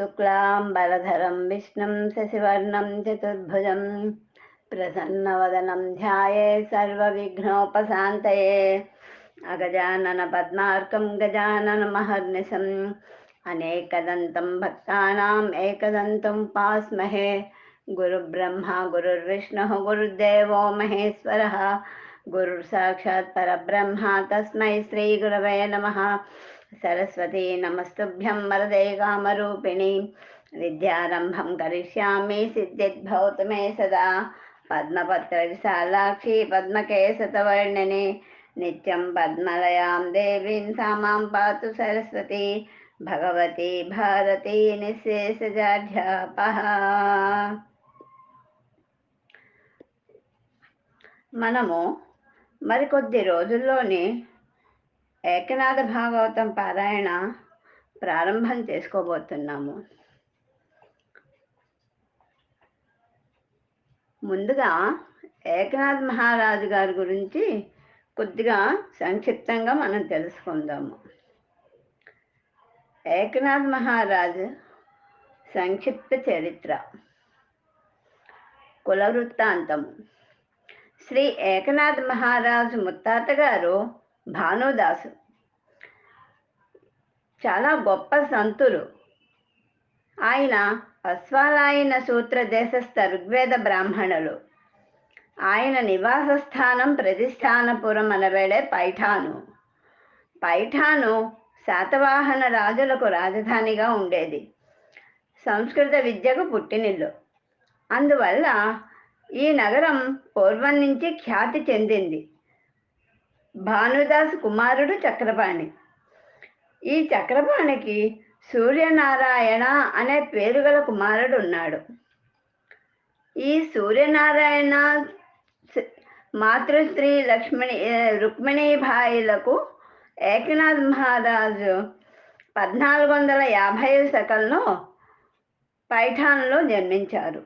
शुक्लाम्बरधरं विष्णुं शशिवर्णं, चतुर्भुजं प्रसन्नवदनं ध्याये सर्वविघ्नोपशान्तये। अगजाननपद्मार्कं गजाननमहर्निशम् अनेकदन्तं भक्तानाम् एकदन्तम् उपास्महे गुरुब्रह्मा, गुरुर्विष्णुः, गुरुर्देवो महेश्वरः, गुरुर्साक्षात् परब्रह्मा, तस्मै श्रीगुरवे नमः। सरस्वती नमस्तुभ्यं वरदे कामरूपिणी विद्यारम्भं करिष्यामि सिद्धिद्भवतु मे सदा पद्मपत्रविशालाक्षी पद्मकेशतवर्णिनि नित्यं पद्मलयां देवीं सा मां पातु सरस्वती भगवती भारती निःशेषजाढ्यापः మనము మరికొద్ది రోజుల్లోనే ఏకనాథ భాగవతం పారాయణ ప్రారంభం చేసుకోబోతున్నాము. ముందుగా ఏకనాథ్ మహారాజు గారి గురించి కొద్దిగా సంక్షిప్తంగా మనం తెలుసుకుందాము. ఏకనాథ్ మహారాజు సంక్షిప్త చరిత్ర. కుల వృత్తాంతము. శ్రీ ఏకనాథ్ మహారాజు ముత్తాత గారు భానుదాసు. చాలా గొప్ప సంతులు. ఆయన అశ్వాలాయన సూత్ర దేశస్థ ఋగ్వేద బ్రాహ్మణులు. ఆయన నివాస స్థానం ప్రతిష్టానపురం అనబడే పైఠాను. పైఠాను శాతవాహన రాజులకు రాజధానిగా ఉండేది. సంస్కృత విద్యకు పుట్టినిల్లు. అందువల్ల ఈ నగరం పూర్వం నుంచి ఖ్యాతి చెందింది. భానుదాస్ కుమారుడు చక్రపాణి. ఈ చక్రపాణికి సూర్యనారాయణ అనే పేరు గల కుమారుడు ఉన్నాడు. ఈ సూర్యనారాయణ మాతృశ్రీ లక్ష్మణి రుక్మిణీభాయిలకు ఏకనాథ్ మహారాజు పద్నాలుగు వందల యాభై శకంలో పైఠాన్లో జన్మించారు.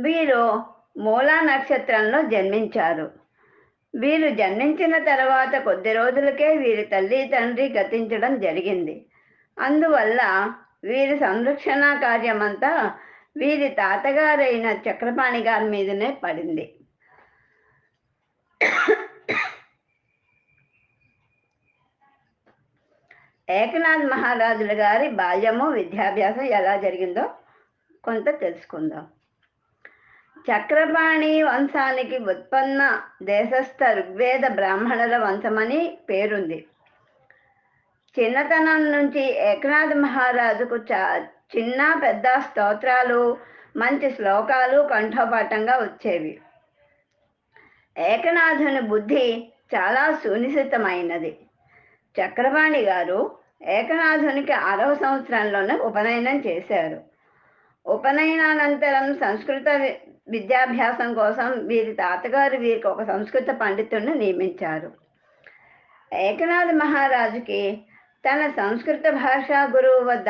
వీరు మూలా నక్షత్రంలో జన్మించారు. వీరు జన్మించిన తర్వాత కొద్ది రోజులకే వీరి తల్లి తండ్రి గతించడం జరిగింది. అందువల్ల వీరి సంరక్షణ కార్యమంతా వీరి తాతగారైన చక్రపాణి గారి మీదనే పడింది. ఏకనాథ్ మహారాజుల గారి బాల్యము విద్యాభ్యాసం ఎలా జరిగిందో కొంత తెలుసుకుందాం. చక్రపాణి వంశానికి ఉత్పన్న దేశస్థ ఋగ్వేద బ్రాహ్మణుల వంశమని పేరుంది. చిన్నతనం నుంచి ఏకనాథ్ మహారాజుకు చా చిన్న పెద్ద స్తోత్రాలు మంచి శ్లోకాలు కంఠోపాఠంగా వచ్చేవి. ఏకనాథుని బుద్ధి చాలా సునిశ్చితమైనది. చక్రపాణి గారు ఏకనాథునికి ఆరవ సంవత్సరంలోనే ఉపనయనం చేశారు. ఉపనయనానంతరం సంస్కృత విద్యాభ్యాసం కోసం వీరి తాతగారు వీరికి ఒక సంస్కృత పండితుడిని నియమించారు. ఏకనాథ్ మహారాజుకి తన సంస్కృత భాషా గురువు వద్ద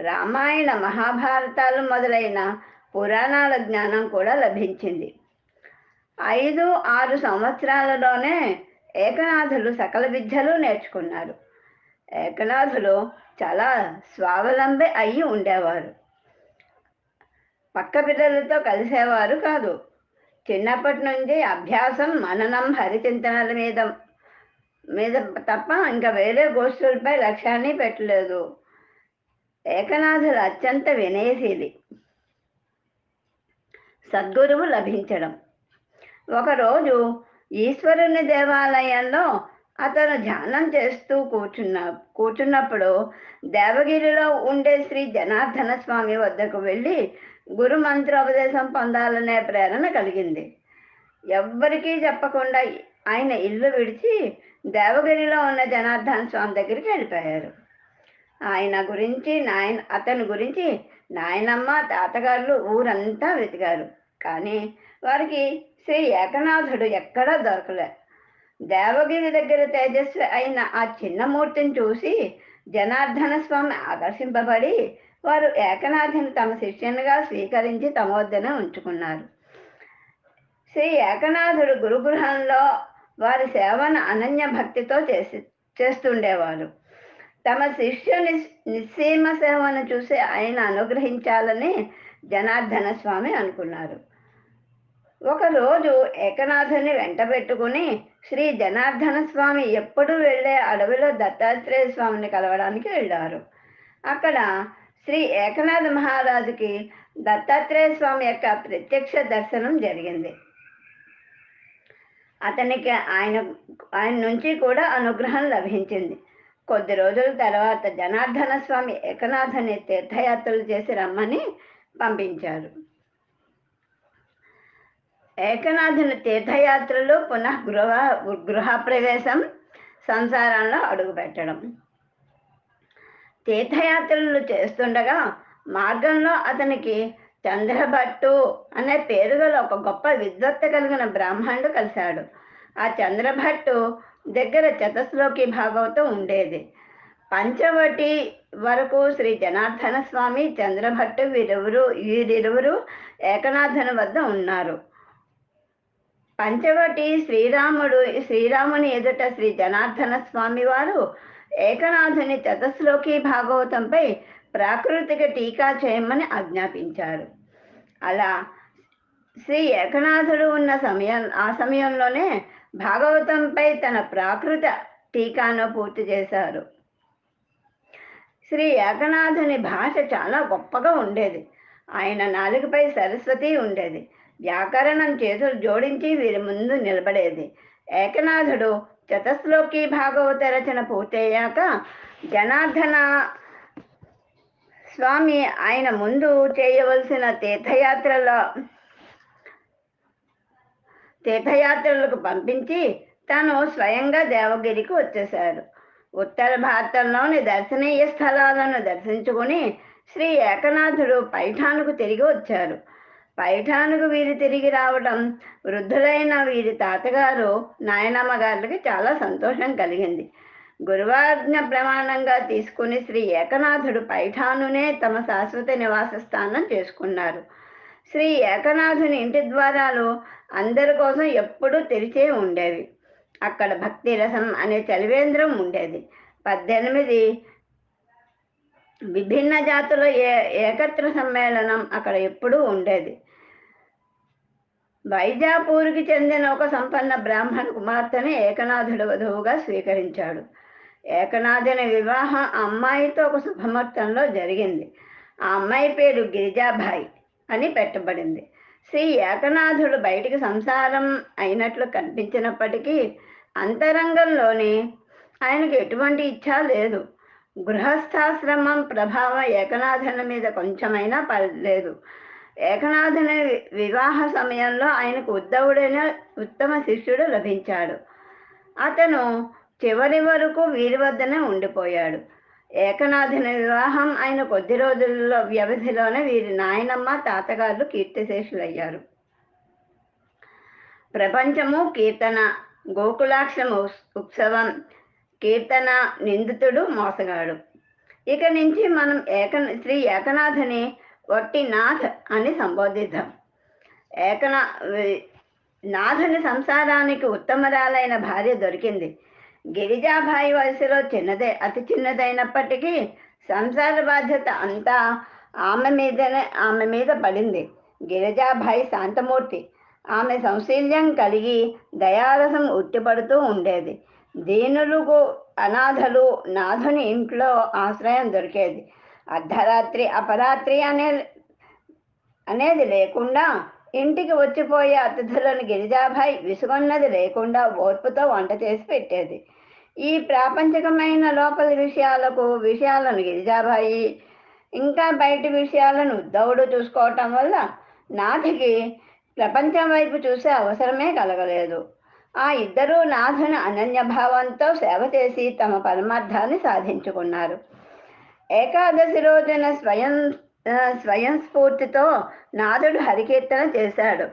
రామాయణ మహాభారతాలు మొదలైన పురాణాల జ్ఞానం కూడా లభించింది. ఐదు ఆరు సంవత్సరాలలోనే ఏకనాథులు సకల విద్యలు నేర్చుకున్నారు. ఏకనాథులు చాలా స్వావలంబి అయి ఉండేవారు. పక్క పిల్లలతో కలిసేవారు కాదు. చిన్నప్పటి నుంచి అభ్యాసం మననం హరిచింతనల మీద మీద తప్ప ఇంకా వేరే గోష్ఠులపై లక్ష్యాన్ని పెట్టలేదు. ఏకనాథులు అత్యంత వినయశీలి. సద్గురువు లభించడం. ఒకరోజు ఈశ్వరుని దేవాలయంలో అతను ధ్యానం చేస్తూ కూర్చున్న కూర్చున్నప్పుడు దేవగిరిలో ఉండే శ్రీ జనార్దన స్వామి వద్దకు వెళ్ళి గురు మంత్రోపదేశం పొందాలనే ప్రేరణ కలిగింది. ఎవ్వరికీ చెప్పకుండా ఆయన ఇల్లు విడిచి దేవగిరిలో ఉన్న జనార్దన స్వామి దగ్గరికి వెళ్ళిపోయారు. ఆయన గురించి నాయన అతని గురించి నాయనమ్మ తాతగారులు ఊరంతా వెతికారు. కానీ వారికి శ్రీ ఏకనాథుడు ఎక్కడా దొరకలే. దేవగిరి దగ్గర తేజస్వి అయిన ఆ చిన్న మూర్తిని చూసి జనార్దన స్వామి ఆకర్షింపబడి వారు ఏకనాథుని తమ శిష్యునిగా స్వీకరించి తమ వద్దన ఉంచుకున్నారు. శ్రీ ఏకనాథుడు గురుగృహంలో వారి సేవను అనన్య భక్తితో చేసి చేస్తుండేవారు. తమ శిష్యుని నిస్సీమ సేవను చూసి ఆయన అనుగ్రహించాలని జనార్దన స్వామి అనుకున్నారు. ఒకరోజు ఏకనాథుని వెంట పెట్టుకుని శ్రీ జనార్దన స్వామి ఎప్పుడు వెళ్ళే అడవిలో దత్తాత్రేయ స్వామిని కలవడానికి వెళ్ళారు. అక్కడ శ్రీ ఏకనాథ మహారాజుకి దత్తాత్రేయ స్వామి యొక్క ప్రత్యక్ష దర్శనం జరిగింది. అతనికి ఆయన ఆయన నుంచి కూడా అనుగ్రహం లభించింది. కొద్ది రోజుల తర్వాత జనార్దన స్వామి ఏకనాథని తీర్థయాత్రలు చేసి రమ్మని పంపించారు. ఏకనాథుని తీర్థయాత్రలు పునః గృహ గృహప్రవేశం సంసారంలో అడుగుపెట్టడం. తీర్థయాత్రలు చేస్తుండగా మార్గంలో అతనికి చంద్రభట్టు అనే పేరు గల ఒక గొప్ప విద్వత్త కలిగిన బ్రాహ్మణుడు కలిశాడు. ఆ చంద్రభట్టు దగ్గర చతశ్లోకి భాగవతం ఉండేది. పంచవటి వరకు శ్రీ జనార్దన స్వామి చంద్రభట్టు వీరిరువురు వీరిరువురు ఏకనాథుని వద్ద ఉన్నారు. పంచవటి శ్రీరాముడు శ్రీరాముని ఎదుట శ్రీ జనార్దన స్వామి వారు ఏకనాథుని చతశ్లోకి భాగవతంపై ప్రాకృతిక టీకా చేయమని ఆజ్ఞాపించారు. అలా శ్రీ ఏకనాథుడు ఉన్న సమయం ఆ సమయంలోనే భాగవతంపై తన ప్రాకృత టీకాను పూర్తి చేశారు. శ్రీ ఏకనాథుని భాష చాలా గొప్పగా ఉండేది. ఆయన నాలుగుపై సరస్వతి ఉండేది. వ్యాకరణం చేతులు జోడించి వీరి ముందు నిలబడేది. ఏకనాథుడు చతశ్లోకి భాగవత రచన పూర్తయ్యాక జనార్దన స్వామి ఆయన ముందు చేయవలసిన తీర్థయాత్రలో తీర్థయాత్రలకు పంపించి తను స్వయంగా దేవగిరికి వచ్చేశాడు. ఉత్తర భారతంలోని దర్శనీయ స్థలాలను దర్శించుకుని శ్రీ ఏకనాథుడు పైఠానుకు తిరిగి వచ్చారు పైఠానుకు వీరు తిరిగి రావడం వృద్ధులైన వీరి తాతగారు నాయనమ్మ గారికి చాలా సంతోషం కలిగింది. గురువాజ్ఞ ప్రమాణంగా తీసుకుని శ్రీ ఏకనాథుడు పైఠానునే తమ శాశ్వత నివాస స్థానం చేసుకున్నారు. శ్రీ ఏకనాథుని ఇంటి ద్వారాలు అందరి కోసం ఎప్పుడూ తెరిచే ఉండేవి. అక్కడ భక్తి రసం అనే చలివేంద్రం ఉండేది. పద్దెనిమిది విభిన్న జాతుల ఏ ఏకత్ర సమ్మేళనం అక్కడ ఎప్పుడూ ఉండేది. వైజాపూర్కి చెందిన ఒక సంపన్న బ్రాహ్మణ కుమార్తెని ఏకనాథుడు వధువుగా స్వీకరించాడు. ఏకనాథుని వివాహం అమ్మాయితో ఒక శుభమర్తంలో జరిగింది. ఆ అమ్మాయి పేరు గిరిజాబాయి అని పెట్టబడింది. శ్రీ ఏకనాథుడు బయటికి సంసారం అయినట్లు కనిపించినప్పటికీ అంతరంగంలోని ఆయనకు ఎటువంటి ఇచ్చ లేదు. గృహస్థాశ్రమం ప్రభావం ఏకనాథుని మీద కొంచెమైనా పడలేదు. ఏకనాథుని వివాహ సమయంలో ఆయనకు ఉద్ధవుడైన ఉత్తమ శిష్యుడు లభించాడు. అతను చివరి వరకు వీరి వద్దనే ఉండిపోయాడు. ఏకనాథుని వివాహం ఆయన కొద్ది రోజుల్లో వ్యవధిలోనే వీరి నాయనమ్మ తాతగారు కీర్తిశేషులయ్యారు. ప్రపంచము కీర్తన గోకులాక్షం ఉత్సవం కీర్తన నిందితుడు మోసగాడు. ఇక నుంచి మనం ఏక శ్రీ ఏకనాథుని వట్టి నాథ్ అని సంబోధిద్దాం. ఏకనా నాథుని సంసారానికి ఉత్తమరాలైన భార్య దొరికింది. గిరిజాభాయి వయసులో చిన్నదే అతి చిన్నదైనప్పటికీ సంసార బాధ్యత అంతా ఆమె మీదనే ఆమె మీద పడింది. గిరిజాభాయి శాంతమూర్తి. ఆమె సంశీల్యం కలిగి దయారసం ఉట్టిపడుతూ ఉండేది. దీనులకు అనాథలు నాథుని ఇంట్లో ఆశ్రయం దొరికేది. అర్ధరాత్రి అపరాత్రి అనే అనేది లేకుండా ఇంటికి వచ్చిపోయే అతిథులను గిరిజాభాయి విసుగొన్నది లేకుండా ఓర్పుతో వంట చేసి పెట్టేది. ఈ ప్రాపంచికమైన లోపలి విషయాలకు విషయాలను గిరిజాబాయి ఇంకా బయటి విషయాలను ఉద్దవుడు చూసుకోవటం వల్ల నాథికి ప్రపంచం వైపు చూసే అవసరమే కలగలేదు. ఆ ఇద్దరూ నాథుని అనన్యభావంతో సేవ చేసి తమ పరమార్థాన్ని సాధించుకున్నారు. ఏకాదశి రోజున స్వయం స్వయం స్ఫూర్తితో నాథుడు హరికీర్తన చేశాడు.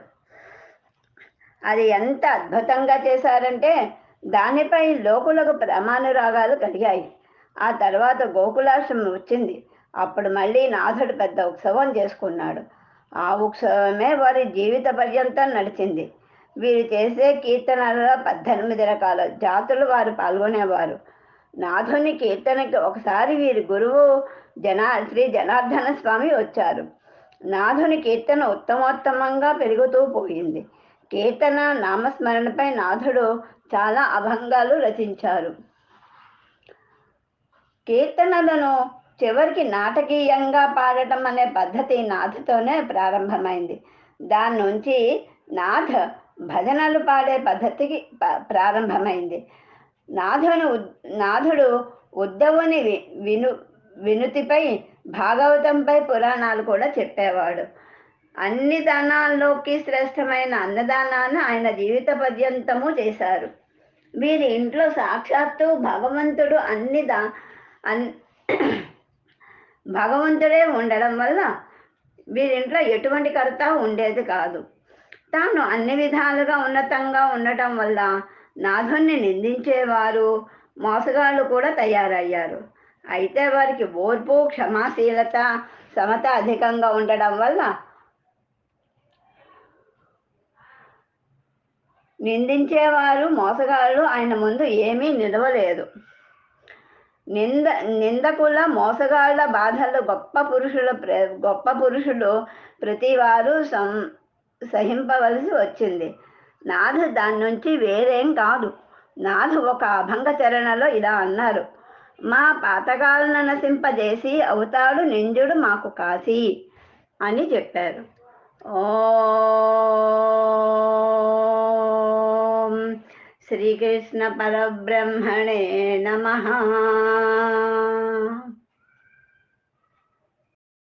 అది ఎంత అద్భుతంగా చేశారంటే దానిపై లోకులకు ప్రమాణురాగాలు కలిగాయి. ఆ తర్వాత గోకులాశ్రమం వచ్చింది. అప్పుడు మళ్ళీ నాథుడు పెద్ద ఉత్సవం చేసుకున్నాడు. ఆ ఉత్సవమే వారి జీవిత పర్యంతం నడిచింది. వీరు చేసే కీర్తనలలో పద్దెనిమిది రకాల జాతులు వారు పాల్గొనేవారు. నాథుని కీర్తనకి ఒకసారి వీరి గురువు జనా శ్రీ జనార్దన స్వామి వచ్చారు. నాథుని కీర్తన ఉత్తమోత్తమంగా పెరుగుతూ పోయింది. కీర్తన నామస్మరణపై నాథుడు చాలా అభంగాలు రచించారు. కీర్తనలను చివరికి నాటకీయంగా పాడటం అనే పద్ధతి నాథతోనే ప్రారంభమైంది. దాని నుంచి నాథ భజనలు పాడే పద్ధతికి ప్రారంభమైంది. నాథుని ఉద్- నాథుడు ఉద్ధవుని వి- విను వినుతిపై భాగవతంపై పురాణాలు కూడా చెప్పేవాడు. అన్ని దానాల్లోకి శ్రేష్టమైన అన్నదానాన్ని ఆయన జీవిత పర్యంతము చేశారు. వీరి ఇంట్లో సాక్షాత్తు భగవంతుడు అన్ని దా అన్ భగవంతుడే ఉండడం వల్ల వీరింట్లో ఎటువంటి కర్త ఉండేది కాదు. తాను అన్ని విధాలుగా ఉన్నతంగా ఉండటం వల్ల నాథుణ్ణి నిందించేవారు. మోసగాళ్ళు కూడా తయారయ్యారు. అయితే వారికి ఓర్పు క్షమాశీలత సమత అధికంగా ఉండడం వల్ల నిందించేవారు మోసగాళ్ళు ఆయన ముందు ఏమీ నిలవలేదు. నింద నిందకుల మోసగాళ్ళ బాధలు గొప్ప పురుషుల ప్ర- గొప్ప పురుషులు ప్రతివారు సం సహింపవలసి వచ్చింది. నాథ దాని నుంచి వేరేం కాదు. నాథు ఒక అభంగ చరణలో ఇలా అన్నారు. మా పాతకాలను నశింపజేసి అవుతాడు నింజుడు మాకు కాశీ అని చెప్పారు. ఓం శ్రీకృష్ణ పరబ్రహ్మణే నమ.